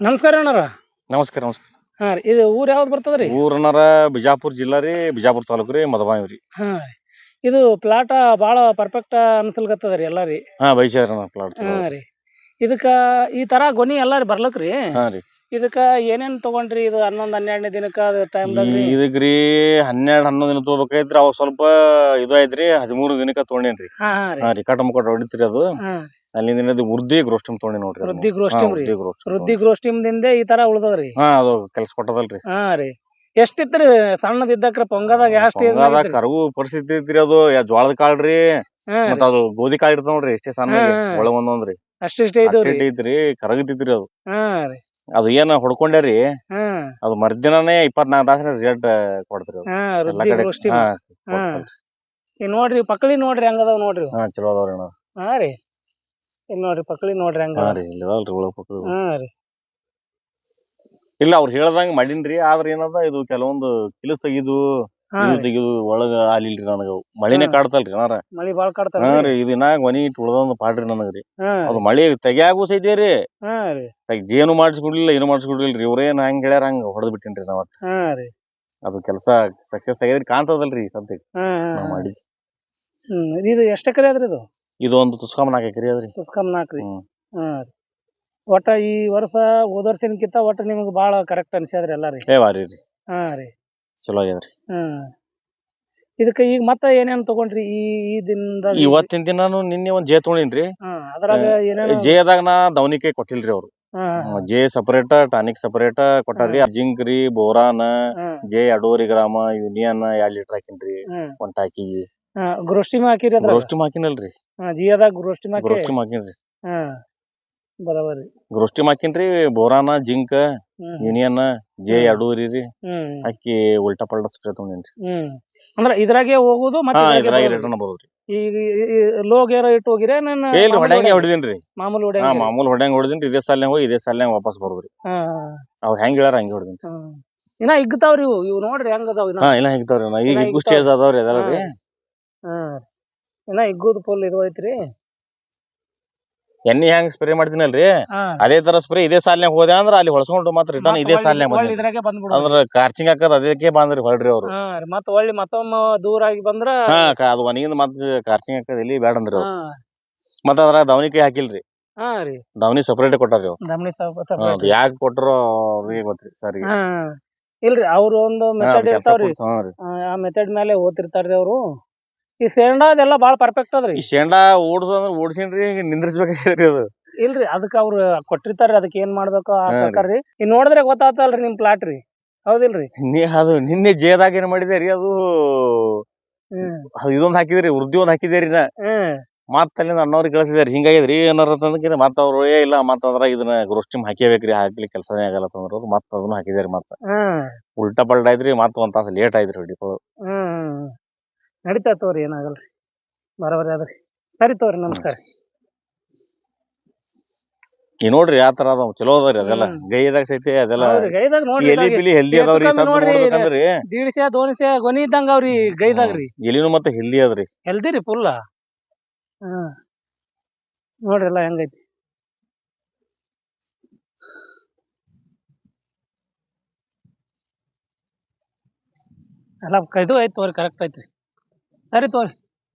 ನಮಸ್ಕಾರ ಅಣ್ಣಾರ. ನಮಸ್ಕಾರ ನಮಸ್ಕಾರ. ಹಾ ರೀ ಇದು ಊರ್ ಯಾವ್ದು ಬರ್ತದ್ರಿ ಊರನಾರ ಬಿಜಾಪುರ್ ಜಿಲ್ಲಾ ರೀ ಬಿಜಾಪುರ ತಾಲೂಕು ರೀ ಮದಬಾವಿ ರೀ. ಹಾ ರೀ. ಇದು ಪ್ಲಾಟ್ ಬಾಳ ಪರ್ಫೆಕ್ಟ್ ಅನ್ಸಲ್ಗತ್ತದ್ರಿ ಎಲ್ಲಾ ರೀ. ಹಾ ಬೈಸಾರ ಪ್ಲಾಟ್ ಹಾ ರೀ. ಇದಕ್ಕ ಈ ತರ ಗೊನಿ ಎಲ್ಲಾ ರೀ ಬರ್ಲಕ್ರಿ ಹಾ ರೀ. ಇದಕ್ಕ ಏನೇನ್ ತಗೊಂಡ್ರಿ ಇದು ಹನ್ನೊಂದ್ ಹನ್ನೆರಡನೇ ದಿನಕ್ಕ ಟೈಮ್ ಇದಕ್ ರೀ ಹನ್ನೆರಡ್ ಹನ್ನೊಂದ್ ದಿನ ತಗೋಬೇಕಾಯ್ತ್ರಿ ಅವಾಗ ಸ್ವಲ್ಪ ಇದು ಐತ್ರಿ ಹದಿಮೂರು ದಿನಕ್ಕ ತಗೊಂಡೇನ್ರಿ. ಹಾ ಹಾ ರೀ. ಹಾ ರೀ ಕಟ ಮುಕಟ ಹೊಡಿತ್ರಿ ಅದು. ಹಾ ಅಲ್ಲಿಂದ ಉರ್ದಿ ವೃದ್ಧಿ ಗ್ರೋಸ್ಟಮ್ ತೊಗೊಂಡಿ ನೋಡ್ರಿ ಅದನ್ನ. ವೃದ್ಧಿ ಹಾ, ಗ್ರೋಸ್ಟಿಮ್ ರೀ ವೃದ್ಧಿ ಈ ತರ ಉಳ್ದದ್ರಿ. ಹಾ ಅದು ಕೆಲ್ಸ ಕೊಟ್ಟದಲ್ರಿ. ಹಾ ರೀ. ಎಷ್ಟಿತ್ರಿ ಸಣ್ಣದಿದ್ದಕ್ರ ಪೊಂಗದಾಗ ಯಾವ ಸ್ಟೇಜ್ ಕರವು ಪರಿಸ್ಥಿತಿ ಐತ್ರಿ ಅದು. ಯಾ ಜೋಳದ ಕಾಳ್ರಿ ಮತ್ತ ಅದು ಗೋಧಿ ಕಾಳ್ ಇರ್ತಾವ ನೋಡ್ರಿ ಎಷ್ಟೇ ಸಣ್ಣ ಹಾ, ಹಾ. ಒಳ ಒಂದೊಂದ್ರಿ. ಅಷ್ಟಿಷ್ಟೇ ಇದ್ದವ್ರಿ. ಅಷ್ಟ್ ಐತ್ರಿ ಕರಗತಿತ್ರಿ ಅದು. ಹಾ ರೀ. ಅದು ಏನ ಹೊಡ್ಕೊಂಡ್ಯಾರಿ ಹಾ. ಅದು ಮರ್ದಿನಾನೇ ಇಪ್ಪತ್ನಾಲ್ಕು ತಾಸ ರಿಸಲ್ಟ್ ಕೊಡ್ತ್ರಿ ಅದು. ಹಾ ಎಲ್ಲಾ ವೃದ್ಧಿ ಕಡೆ ಗ್ರೋಸ್ಟಿಮ್ ಹಾ ಹಾ. ಕೊಡ್ತಲ್ರಿ. ಈಗ ನೋಡ್ರಿ ಪಕಳಿ ನೋಡ್ರಿ ಹಂಗದಾವ್ ನೋಡ್ರಿ. ಇವು. ಹಾ ಚಲೋ ಅದಾವ್ರಿ ಅಣ್ಣ. ಹಾ ರೀ. ಇಲ್ಲಿ ನೋಡ್ರಿ ಪಕ್ಳಿ ನೋಡ್ರಿ ಹಂಗ. ಹಾ ರೀ ಇಲ್ಲಿ ಹಾ ರೀ. ಅವ್ರು ಹೇಳ್ದಂಗ ಮಾಡೀನ್ರಿ ಆದ್ರ ಏನದ ಇದು ಕೆಲವೊಂದು ಕಿಲಸ್ ತೆಗಿದು ಹಾ ಇದು ರೀ. ತೆಗಿದು ಒಳಗ ಆಲಿಲ್ರಿ ನನಗ ಅವು. ಮಳಿನೇ ಹಾ. ಕಾಡ್ತಲ್ರಿ ಏನಾರ ಮಳಿ ಬಾಳ್ ಕಾಡ್ತಾರ ಹಾ ರೀ ಇದು ಇನ್ನಾಗ ಮನಿ ಇಟ್ಟು ಉಳ್ದೊಂದು ಪಾಡ್ರಿ ನನಗ್ರಿ ಹಾ. ಅದು ಮಳಿ ತೆಗ್ಯಾಗೂ ಸೈತೇರಿ ಹಾ ರೀ. ತೆಗ್ ಜೇನು ಮಾಡಿಸ್ಕೊಡ್ಲಿಲ್ಲ ಏನು ಮಾಡಿಸ್ಕೊಡ್ಲಿಲ್ರಿ ಇವ್ರೇನ್ ಹಂಗ ಹೇಳ್ಯಾರ ಹಂಗ ಹೊಡೆದ್ ಬಿಟ್ಟಿನ್ರಿ ನಾವ್ ಒಟ್ಟ್. ಹಾ ರೀ. ಅದು ಕೆಲಸ ಸಕ್ಸಸ್ ಆಗ್ಯದ್ರಿ ಕಾಣ್ತದಲ್ರಿ ಸದ್ಯಕ್ಕೆ ಹಾ ಹಾ, ನಾವ್ ಹಾ. ಮಾಡಿದ್. ಹ್ಮ್ ಇದು ಎಷ್ಟ್ ಎಕರೆ ಅದ್ರಿ ಇದು? ಇದು ಒಂದು ತುಸ್ಕಾಮ್ ನಾಲ್ಕು ಎಕರೆ ಅದ್ರಿ. ತುಸ್ಕಮ್ ನಾಲ್ಕ್ರಿ ಹ್ಮ್. ಹಾ ರೀ. ಒಟ್ಟ ಈ ವರ್ಷ ಹೋದ ವರ್ಷಕ್ಕಿಂತ ಒಟ್ಟ ನಿಮ್ಗೆ ಬಾಳ ಕರೆಕ್ಟ್ ಅನ್ಸ್ಯಾದ್ರಿ ಎಲ್ಲಾರಿ ಏ ವಾರಿ ರೀ. ಹಾ ರೀ. ಚಲೋ ಆಗ್ಯದ್ರಿ. ಹ್ಮ್ ಇದಕ್ಕ ಈಗ ಮತ್ತ ಏನೇನ್ ತಗೊಂಡ್ರಿ ಈ ಈ ದಿನದಾಗ? ಇವತ್ತಿನ ದಿನಾನು ನಿನ್ನೆ ಒಂದ್ ಜೇ ತೊಗೊಂಡಿನ್ರಿ. ಹಾ ಅದ್ರಾಗ ಏನೇನು ಜೇದಾಗ ನಾ ದವನಿಕೆ ಕೊಟ್ಟಿಲ್ರಿ ಅವ್ರು. ಜೇ ಹಾ, ಜೆ ಸಪರೇಟ್ ಟಾನಿಕ್ ಸಪರೇಟ್ ಕೊಟ್ಟಾರ್ರಿ. ಜಿಂಕ್ ರೀ ಬೋರಾನ್ ಹಾ. ಜೆ ಅಡೋರಿ ಗ್ರಾಮ ಯೂನಿಯನ್ ಎರಡ್ ಲೀಟರ್ ಹಾಕಿನ್ರಿ. ಹ್ಮ್ ಒಂದ್ ಟಾಕಿ. ಹಾ ಗ್ರೋಸ್ಟಿಮ್ ಹಾಕಿರಿ ಗೋಷ್ಠಿ ಹಾಕಿನಲ್ರಿ. ಹಾ ಜಿಯಾದಾಗ ಗ್ರೋಸ್ಟಿಮ್ ಹಾಕಿ. ಹಾ ಗ್ರೋಸ್ಟಿಮ್ ಹಾಕಿನ್ರಿ ಬೋರಾನ ಜಿಂಕ್ ಹ್ಮ್. ಯೂನಿಯನ್ ಜೆ ಎರಡೂರಿ ಅಕ್ಕಿ ರೀ ಹ್ಮ್. ಹಾಕಿ ಉಲ್ಟಾ ಪಲ್ಟಾ ಸ್ಪ್ರೇ ತೊಗೊಂಡೇನ್ರಿ ಹ್ಮ್. ಅಂದ್ರ ಇದ್ರಾಗೆ ಹೋಗುದು ಹಾ ಮತ್ತೆ ಇದ್ರಾಗ ರಿಟರ್ನ್ ಬರೋದ್ರಿ ಈಗ ಏರ ಇಟ್ಟು ಹೋಗಿರ ನನ್ನ ಹೊಡ್ಯಾಂಗೆ ಹೊಡಿದೀನ್ರಿ. ಮಾಮೂಲಿ ಹಾ ಹೊಡ್ಯಾಂಗ. ಮಾಮೂಲ್ ಹೊಡ್ಯಾಂಗ ಹೊಡಿದೀನ್ರಿ ಇದೇ ಸಾಲ್ನ್ಯಾಗ ಹೋಗಿ ಇದೇ ಸಾಲ್ನ್ಯಾಗ ವಾಪಸ್ ಬರೋದ್ರಿ ಹಾ ಅವ್ರ ಹೆಂಗ್ ಹೇಳ್ಯಾರ ಹಂಗೆ ಹೊಡಿದೀನಿ ಹಾ ಇನ್ನ ಇಗ್ತಾವ್ರಿ ಇವು ಇವು ನೋಡ್ರಿ ಹೆಂಗ್ ಅದಾವ ಇನ್ನ. ಹಾ ಇಲ್ಲ ಹಿಗ್ತಾವ್ರಿ ಈಗ ಹಿಗ್ಗು ಸ್ಟೇಜ್ ಅದಾವ್ರಿ ಅದೆಲ್ಲ ರೀ ಹಾ. ಇನ್ನ ಇಗ್ಗುದು ಫುಲ್ ಇದು ಐತ್ರಿ. ಎಣ್ಣಿ ಹೆಂಗ್ ಸ್ಪ್ರೇ ಮಾಡ್ತೀನಲ್ರಿ? ಅಲ್ರಿ ಅದೇ ತರ ಸ್ಪ್ರೇ ಇದೇ ಸಾಲ್ನ್ಯಾಗ ಹೋದೆ ಅಂದ್ರ ಅಲ್ಲಿ ಹೊಳ್ಸ್ಕೊಂಡು ಮಾತ್ರ ರಿಟರ್ನ್ ಇದೇ ಸಾಲ್ನ್ಯಾಗ ಬಂದ್ರಿ ಇದ್ರಾಗೆ ಬಂದ್ಬಿಡೋದು ಅಂದ್ರ ಕಾರ್ಚಿಂಗ್ ಹಾಕದ್ ಅದಕ್ಕೆ ಬಂದ್ರಿ ಹೊಳ್ರಿ ಅವ್ರು. ಹಾ ರೀ ಮತ್ತ್ ಹೊಳ್ಳಿ ಮತ್ತೊಮ್ಮೆ ದೂರ ಆಗಿ ಬಂದ್ರ ಹಾ ಕ- ಅದು ಒಣಗಿಂದ ಮತ್ತ ಕಾರ್ಚಿಂಗ್ ಹಾಕದ್ ಇಲ್ಲಿ ಬ್ಯಾಡ ಅಂದ್ರಿ ಅವ್ರು. ಹಾ. ಮತ್ತ್ ಅದ್ರಾಗ ಹಾಕಿಲ್ಲರಿ ಹಾಕಿಲ್ರಿ. ಹಾ ರೀ. ದವನಿ ಸಪರೇಟ್ ಕೊಟ್ಟಾರ್ರಿ ಅವ್ರು. ದಮ್ನಿ ಸ್ವಲ್ಪ ಯಾಕೆ ಕೊಟ್ಟರು ಅವ್ರಿಗೆ ಗೊತ್ತ್ರಿ ಸರಿ ಹಾ. ಇಲ್ರಿ ಅವ್ರ ಒಂದು ಮೆಥಡ್ ಇರ್ತಾವ್ರಿ. ಆ, ಆ ಮೆಥಡ್ ಮೇಲೆ ಓದ್ತಿರ್ತಾರ್ರಿ ಅವ್ರು. ಈ ಶೇಂಡಾ ಅದೆಲ್ಲ ಬಾಳ ಪರ್ಫೆಕ್ಟ್ ಅದ್ರಿ. ಈ ಶೇಂಡಾ ಓಡ್ಸು ಅಂದ್ರೆ ಓಡ್ಸಿನ್ರಿ ನಿಂದ್ರಿಸ್ಬೇಕಾಗ್ಯದ್ರಿ ಅದು. ಇಲ್ರಿ ಅದಕ್ಕ ಅವ್ರು ಕೊಟ್ಟಿರ್ತಾರ್ರಿ ಅದಕ್ಕೆ ಏನ್ ಮಾಡ್ಬೇಕು ಆ. ಪ್ರಕಾರ ರೀ. ಈಗ ನೋಡಿದ್ರೆ ಗೊತ್ತಾತಲ್ರಿ ನಿಮ್ ಪ್ಲಾಟ್ ರೀ. ಹೌದಿಲ್ರಿ? ನೀ ಅದು ನಿನ್ನೆ ಜೇದಾಗ ಏನ್ ಮಾಡಿದೆ ರೀ ಅದು ಹ್ಮ್. ಅದು ಇದೊಂದ್ ಹಾಕಿದ್ರಿ ಉರ್ದಿ ಒಂದ್ ಹಾಕಿದೇರಿ ನಾ. ಹ್ಮ್. ಮತ್ತ ಅಲ್ಲಿಂದ ಅಣ್ಣವ್ರಿಗೆ ಕಳ್ಸಿದಾರಿ ಹಿಂಗಾಗಿದ್ರಿ ಏನಾರ ಅಂತಂದ್ರೆ ಮತ್ತ್ ಅವ್ರು ಏ ಇಲ್ಲ ಮತ್ತ ಅಂದ್ರ ಇದನ್ನ ಗ್ರೋಸ್ಟಿಮ್ ಹಾಕಬೇಕ್ರಿ ಹಾಕ್ಲಿ ಕೆಲಸನೇ ಆಗಲ್ಲ ತಂದ್ರ ಮತ್ತ ಅದನ್ನು ಅದನ್ನ ಹಾಕಿದಾರಿ ಮತ್ತ. ಹ್ಮ್. ಉಲ್ಟಾ ಪಲ್ಟಾ ಐತ್ರಿ ಮತ್ತ ಒಂದ್ ತಾಸ ಲೇಟ್ ಆಯ್ತ್ರಿ ಹೊಡಿಕೊಳ್ಳೋದು ಹ್ಮ್. ನಡೀತಾ ತೋರಿ ಏನಾಗಲ್ರಿ? ಬರೋಬರಿ ಅದ್ರಿ ಸರಿ ತೋರಿ ನಮಸ್ಕಾರ. ಈ ನೋಡ್ರಿ ಯಾವ ತರ ಅದಾವ ಚಲೋ ಅದಾವ್ರಿ ಅದೆಲ್ಲ. ಗೈದಾಗ ಸೈತಿ ಅದೆಲ್ಲ ಗೈದಾಗ ನೋಡ್ರಿ ಎಲಿ ಪಿಲಿ ಹೆಲ್ದಿ ಅದಾವ್ರಿ ನೋಡ್ಬೇಕಂದ್ರಿ ದೀಡ್ಸೆ ದೋನ್ಸೆ ಗೊನಿ ಇದ್ದಂಗ ಅವ್ರಿ ಗೈದಾಗ್ರಿ ಎಲಿನು ಮತ್ತೆ ಹೆಲ್ದಿ ಅದ್ರಿ ಹೆಲ್ದಿ ರೀ ಫುಲ್ಲ ನೋಡ್ರಿ ಎಲ್ಲ ಹೆಂಗೈತಿ. ಎಲ್ಲ ಕೈದು ಇದು ಐತಿ ತೋರಿ ಕರೆಕ್ಟ್ ಐತ್ರಿ ಸರಿ ತೋರಿ